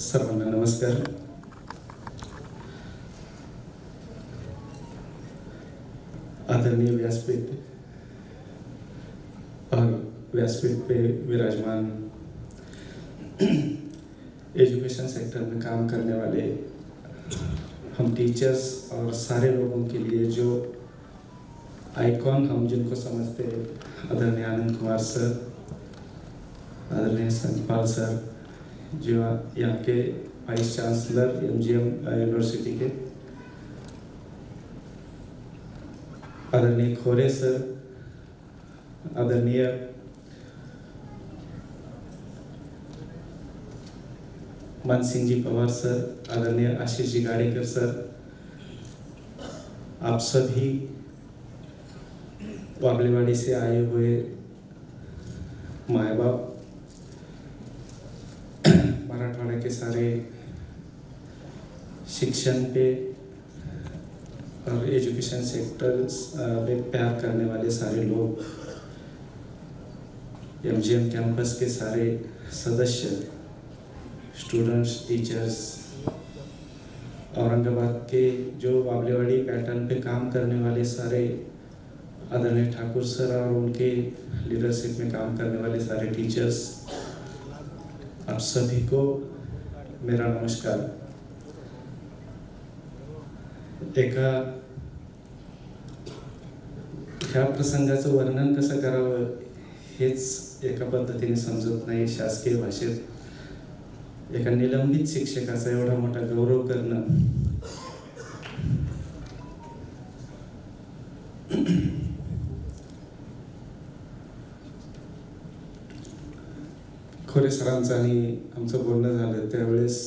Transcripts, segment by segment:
सर्वांना नमस्कार। आदरणीय व्यासपीठ और व्यासपीठ पे विराजमान एजुकेशन सेक्टर में काम करने वाले हम टीचर्स और सारे लोगों के लिए जो आइकॉन हम जिनको समझते आदरणीय आनंद कुमार सर आदरणीय संतपाल सर जो यहाँ के vice chancellor M G M university के आदरणीय खोरे सर, आदरणीय मान सिंह जी पवार सर, आदरणीय आशीष जी गाड़ेकर सर, आप सभी वाबलेवाड़ी से आए हुए माए बाप मराठवाड़ा के सारे शिक्षण पे और एजुकेशन सेक्टर पे प्यार करने वाले सारे लोग एमजीएम कैंपस के सारे सदस्य स्टूडेंट्स टीचर्स औरंगाबाद के जो बाबलेवाड़ी पैटर्न पे काम करने वाले सारे आदरणीय ठाकुर सर और उनके लीडरशिप में काम करने वाले सारे टीचर्स आप सभी को मेरा नमस्कार। एका ह्या प्रसंगाचं वर्णन कसं करावं हेच एका पद्धतीने समजत नाही शासकीय भाषेत. एका निलंबित शिक्षकाचा एवढा मोठा गौरव करणं खोरे सरांचं आणि आमचं बोलणं झालं त्यावेळेस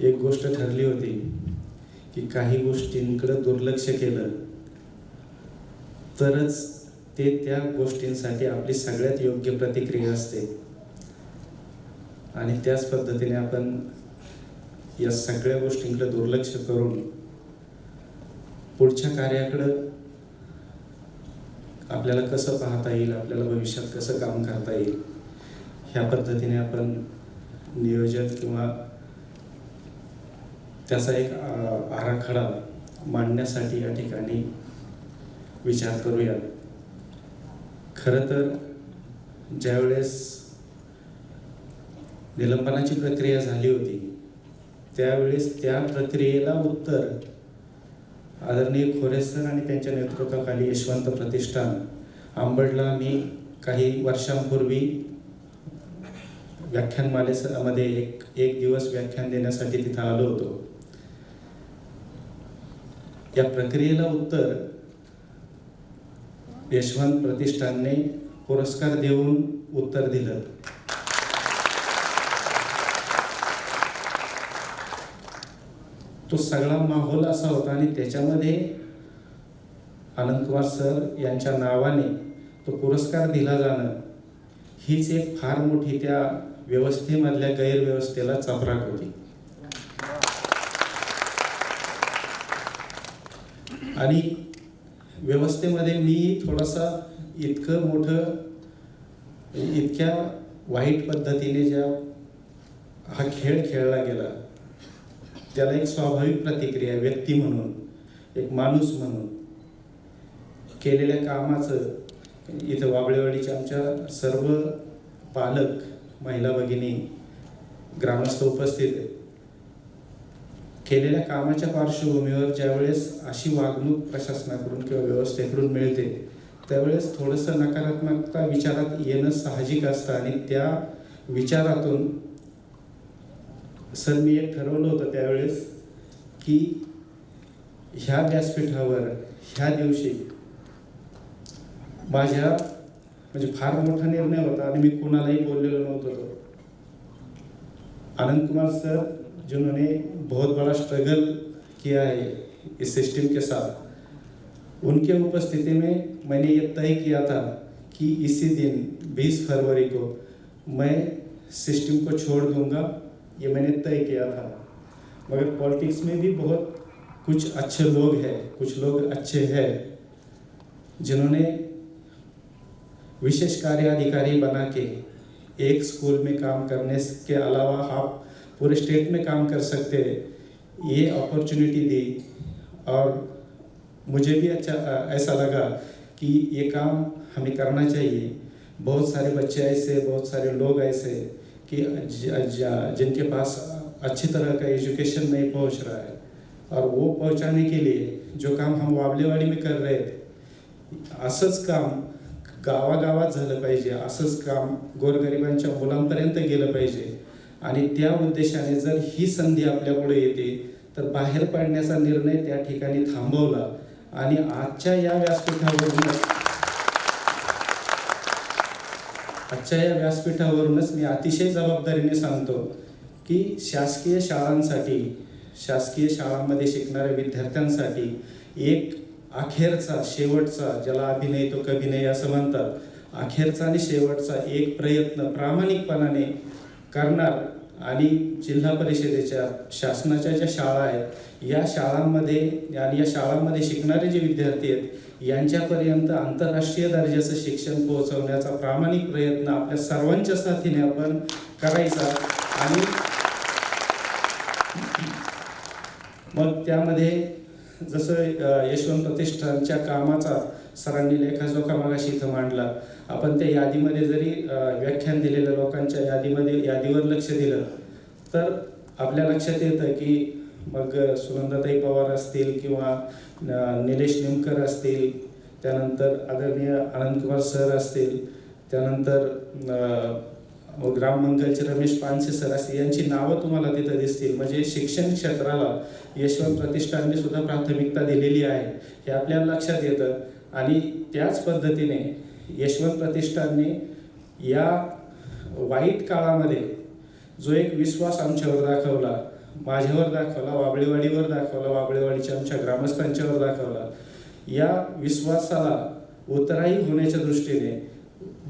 एक गोष्ट ठरली होती की काही गोष्टींकडं दुर्लक्ष केलं तरच ते त्या गोष्टींसाठी आपली सगळ्यात योग्य प्रतिक्रिया असते. आणि त्याच पद्धतीने आपण या सगळ्या गोष्टींकडे दुर्लक्ष करून पुढच्या कार्याकडं आपल्याला कसं पाहता येईल आपल्याला भविष्यात कसं काम करता येईल ह्या पद्धतीने आपण नियोजन किंवा त्याचा एक आराखडा मांडण्यासाठी या ठिकाणी विचार करूया. खरं तर ज्यावेळेस निलंबनाची प्रक्रिया झाली होती त्यावेळेस त्या प्रक्रियेला उत्तर आदरणीय खोरेसर आणि त्यांच्या नेतृत्वाखाली यशवंत प्रतिष्ठान. आंबडला मी काही वर्षांपूर्वी व्याख्यानमालेमध्ये एक एक दिवस व्याख्यान देण्यासाठी तिथं आलो होतो. या प्रक्रियेला उत्तर यशवंत प्रतिष्ठानने पुरस्कार देऊन उत्तर दिलं. तो सगळा माहोल असा होता आणि त्याच्यामध्ये अनंतकुमार सर यांच्या नावाने तो पुरस्कार दिला जाणं हीच एक फार मोठी त्या व्यवस्थेमधल्या गैरव्यवस्थेला चपराक होती आणि व्यवस्थेमध्ये मी थोडासा इतकं मोठं इतक्या वाईट पद्धतीने ज्या हा खेळ खेळला गेला त्याला एक स्वाभाविक प्रतिक्रिया व्यक्ती म्हणून एक माणूस म्हणून. केलेल्या कामाचं इथं वाबळेवाडीच्या आमच्या सर्व पालक महिला भगिनी ग्रामस्थ उपस्थित आहेत. केलेल्या कामाच्या पार्श्वभूमीवर ज्यावेळेस अशी वागणूक प्रशासनाकडून किंवा व्यवस्थेकडून मिळते त्यावेळेस थोडंसं नकारात्मकता विचारात येणं साहजिक असतं आणि त्या विचारातून सर मी एक ठरवलं होतं त्यावेळेस की ह्या व्यासपीठावर ह्या दिवशी माझ्या म्हणजे फार मोठा निर्णय होता. आणि मी कुणालाही बोललेलो नव्हतो तो. आनंद कुमार सर, जिन्होंने बहुत बड़ा स्ट्रगल किया है, इस सिस्टम के साथ, उनके उपस्थिति में मैंने ये तय किया था कि इसी दिन 20 फरवरी को, मैं सिस्टम को छोड़ दूँगा। ये मैंने तय किया था। मगर पॉलिटिक्स में भी बहुत कुछ अच्छे लोग हैं, कुछ लोग अच्छे हैं, जिन्होंने विशेष कार्य अधिकारी बना के एक स्कूल में काम करने के अलावा आप पूरे स्टेट में काम कर सकते हैं। ये अपॉर्चुनिटी दी। और मुझे भी अच्छा ऐसा लगा कि ये काम हमें करना चाहिए। बहुत सारे बच्चे ऐसे, बहुत सारे लोग ऐसे कि जिनके पास अच्छी तरह का एजुकेशन नहीं पहुँच रहा है। और वो पहुँचाने के लिए जो काम हम वाबलेवाडी में कर रहे थे असंच काम गावागावात झालं पाहिजे. असंच काम गोरगरिबांच्या मुलांपर्यंत गेलं पाहिजे. आणि त्या उद्देशाने जर ही संधी आपल्यापुढे येते तर बाहेर पडण्याचा निर्णय त्या ठिकाणी थांबवला. आणि आजच्या या व्यासपीठावरूनच आजच्या या व्यासपीठावरूनच मी अतिशय जबाबदारीने सांगतो की शासकीय शाळांसाठी शासकीय शाळांमध्ये शिकणाऱ्या विद्यार्थ्यांसाठी एक अखेरचा शेवटचा ज्याला अभिनय तो कभिनय असं म्हणतात अखेरचा आणि शेवटचा एक प्रयत्न प्रामाणिकपणाने करणार आणि जिल्हा परिषदेच्या शासनाच्या ज्या शाळा आहेत या शाळांमध्ये आणि या शाळांमध्ये शिकणारे जे विद्यार्थी आहेत यांच्यापर्यंत आंतरराष्ट्रीय दर्जाचं शिक्षण पोहोचवण्याचा प्रामाणिक प्रयत्न आपल्या सर्वांच्या साथीने आपण करायचा आणि मग त्यामध्ये जसं यशवंत प्रतिष्ठानच्या कामाचा सरांनी लेखाजोखा मागाशी इथं मांडला. आपण त्या यादीमध्ये जरी व्याख्यान दिलेलं लोकांच्या यादीमध्ये यादीवर लक्ष दिलं तर आपल्या लक्षात येतं की मग सुनंदाताई पवार असतील किंवा निलेश निमकर असतील त्यानंतर आदरणीय आनंदकुमार सर असतील त्यानंतर ग्राम मंगलचे रमेश पानसे सर असतील यांची नावं तुम्हाला तिथं दिसतील. म्हणजे शिक्षण क्षेत्राला यशवंत प्रतिष्ठानने सुद्धा प्राथमिकता दिलेली आहे. हे आपल्याला लक्षात येतं. आणि त्याच पद्धतीने यशवंत प्रतिष्ठानने या वाईट काळामध्ये जो एक विश्वास आमच्यावर दाखवला माझ्यावर दाखवला वाबळेवाडीवर दाखवला वाबळेवाडीच्या आमच्या ग्रामस्थांच्यावर दाखवला या विश्वासाला उतराई होण्याच्या दृष्टीने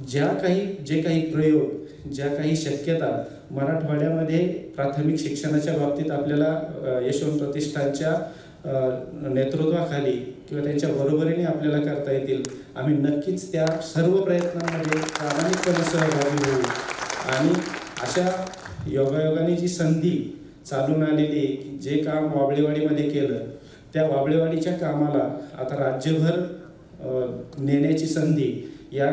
ज्या काही जे काही प्रयोग ज्या काही शक्यता मराठवाड्यामध्ये प्राथमिक शिक्षणाच्या बाबतीत आपल्याला यशवंत प्रतिष्ठानच्या नेतृत्वाखाली किंवा त्यांच्या बरोबरीने आपल्याला करता येतील. आम्ही नक्कीच त्या सर्व प्रयत्नांमध्ये प्रामाणिकपणे सहभागी होऊ. आणि अशा योगायोगाने जी संधी चालून आलेली की जे काम वाबळेवाडीमध्ये केलं त्या वाबळेवाडीच्या कामाला आता राज्यभर नेण्याची संधी या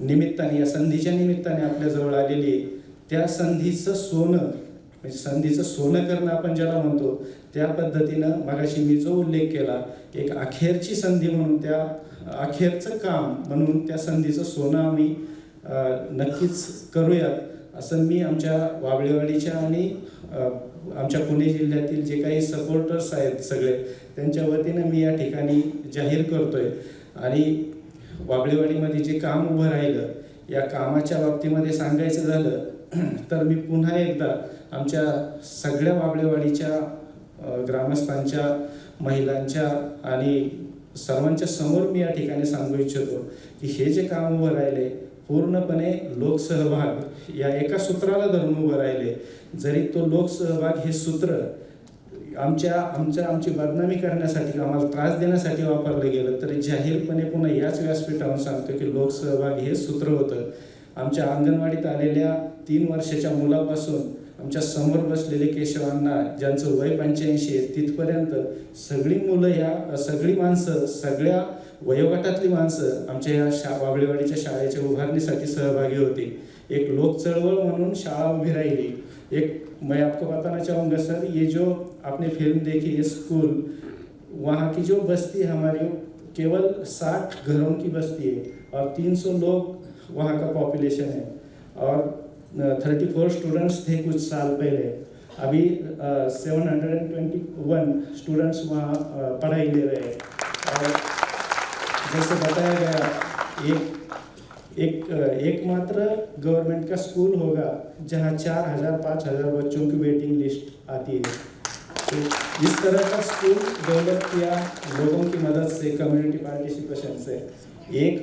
निमित्ताने या संधीच्या निमित्ताने आपल्याजवळ आलेली आहे. त्या संधीचं सोनं म्हणजे संधीचं सोनं करणं आपण ज्याला म्हणतो त्या पद्धतीनं मगाशी मी जो उल्लेख केला एक अखेरची संधी म्हणून त्या अखेरचं काम म्हणून त्या संधीचं सोनं आम्ही नक्कीच करूयात. असं मी आमच्या वाबळेवाडीच्या आणि आमच्या पुणे जिल्ह्यातील जे काही सपोर्टर्स आहेत सगळे त्यांच्या वतीनं मी या ठिकाणी जाहीर करतोय. आणि वाबळेवाडीमध्ये जे काम उभं राहिलं या कामाच्या बाबतीमध्ये सांगायचं झालं तर मी पुन्हा एकदा आमच्या सगळ्या वाबळेवाडीच्या ग्रामस्थांच्या महिलांच्या आणि सर्वांच्या समोर मी या ठिकाणी सांगू इच्छितो की हे जे काम उभं राहिले पूर्णपणे लोकसहभाग या एका सूत्राला धरून उभं राहिले. जरी तो लोकसहभाग हे सूत्र आमच्या आमच्या आमची बदनामी करण्यासाठी आम्हाला त्रास देण्यासाठी वापरलं गेलं तरी जाहीरपणे पुन्हा याच व्यासपीठावर सांगतो की लोकसहभाग हे सूत्र होतं. आमच्या अंगणवाडीत आलेल्या तीन वर्षाच्या मुलापासून आमच्यासमोर बसलेले केशवांना ज्यांचं वय पंच्याऐंशी आहे तिथपर्यंत सगळी मुलं या सगळी माणसं सगळ्या वयोगटातली माणसं आमच्या या शा वाबळेवाडीच्या शाळेच्या उभारणीसाठी सहभागी होती. एक लोक चळवळ म्हणून शाळा उभी राहिली. एक, मैं आपको बताना चाहूँगा सर, ये जो आपने फ़िल्म देखी, ये स्कूल, वहाँ की जो बस्ती है हमारी, केवल साठ घरों की बस्ती है और 300 लोग वहाँ का पॉपुलेशन है। और थर्टी फोर स्टूडेंट्स थे कुछ साल पहले। अभी seven hundred and twenty one students वहाँ पढ़ाई ले रहे हैं। और जैसे बताया गया, एक एक, एकमात्र गवर्नमेंट का स्कूल होगा जहाँ चार हज़ार, पाँच हज़ार बच्चों की वेटिंग लिस्ट आती है। तो इस तरह का स्कूल डेवलप किया लोगों की मदद से कम्युनिटी पार्टिसिपेशन से। एक,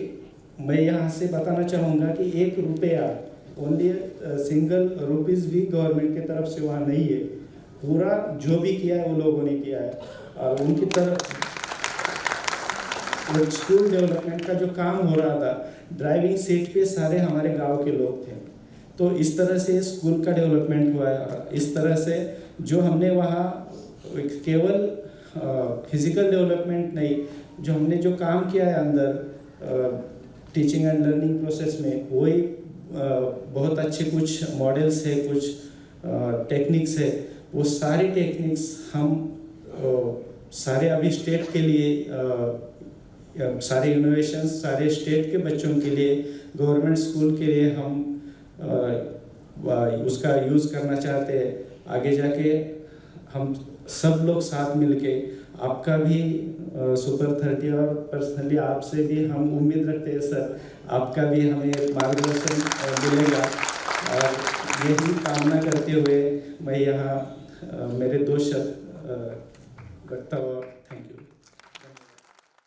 मैं यहाँ से बताना चाहूँगा कि एक रुपया ओनली सिंगल रुपीज़ भी गवर्नमेंट की तरफ़ से वहाँ नहीं है। पूरा जो भी किया है वो लोगों ने किया है। और उनकी तरफ़ वो स्कूल डेवलपमेंट का जो काम हो रहा था ड्राइविंग सीट पे सारे हमारे गाँव के लोग थे। तो इस तरह से स्कूल का डेवलपमेंट हुआ है इस तरह से जो हमने वहाँ केवल फ़िज़िकल डेवलपमेंट नहीं, जो हमने जो काम किया है अंदर टीचिंग एंड लर्निंग प्रोसेस में, वही बहुत अच्छे कुछ मॉडल्स है, कुछ टेक्निक्स है। वो सारी टेक्निक्स हम सारे अभी स्टेट के लिए सारे इनोवेशंस सारे स्टेट के बच्चों के लिए गवर्नमेंट स्कूल के लिए हम वा- उसका यूज़ करना चाहते हैं। आगे जाके हम सब लोग साथ मिलके, आपका भी सुपर थर्टी और पर्सनली आपसे भी हम उम्मीद रखते हैं सर आपका भी हमें मार्गदर्शन मिलेगा। और यही कामना करते हुए मैं यहाँ मेरे दो शब्द रखता हुआ